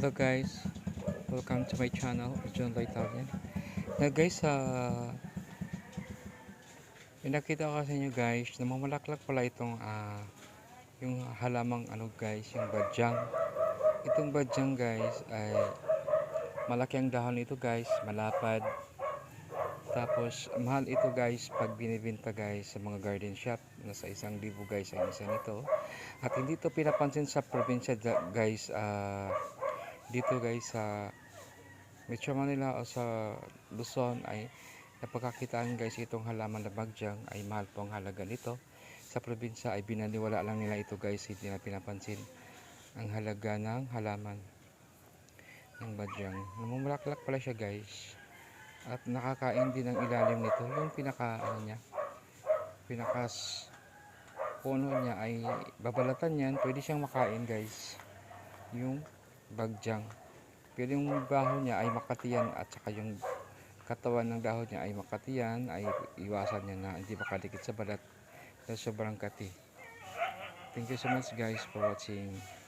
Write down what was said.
Hello guys, welcome to my channel, John Lloyd Italian. Na guys, ah pinakita ko sa inyo guys, na mamalaklak pala itong ah yung halamang ano guys, yung badyang. Itong badyang guys ay malaki ang dahon nito guys, malapad. Tapos mahal ito guys pag binibenta guys sa mga garden shop. Nasa isang libo guys ang isa nito. At hindi ito pinapansin sa probinsya guys. ah dito guys sa Metro Manila o sa Luzon ay napagkakitaan guys itong halaman na bagyang ay mahal po ang halaga nito. Sa probinsya ay binaniwala lang nila ito guys, hindi na pinapansin ang halaga ng halaman ng bagyang. Namumulaklak pala siya guys. At nakakain din ang ilalim nito. Yung pinaka ano niya, pinakas puno niya ay babalatan yan. Pwede siyang makain guys. Yung bagyang. Pero yung baho niya ay makatiyan at saka yung katawan ng dahon niya ay makatiyan ay iwasan niya na hindi makadikit sa balat dahil sobrang kati. Thank you so much guys for watching.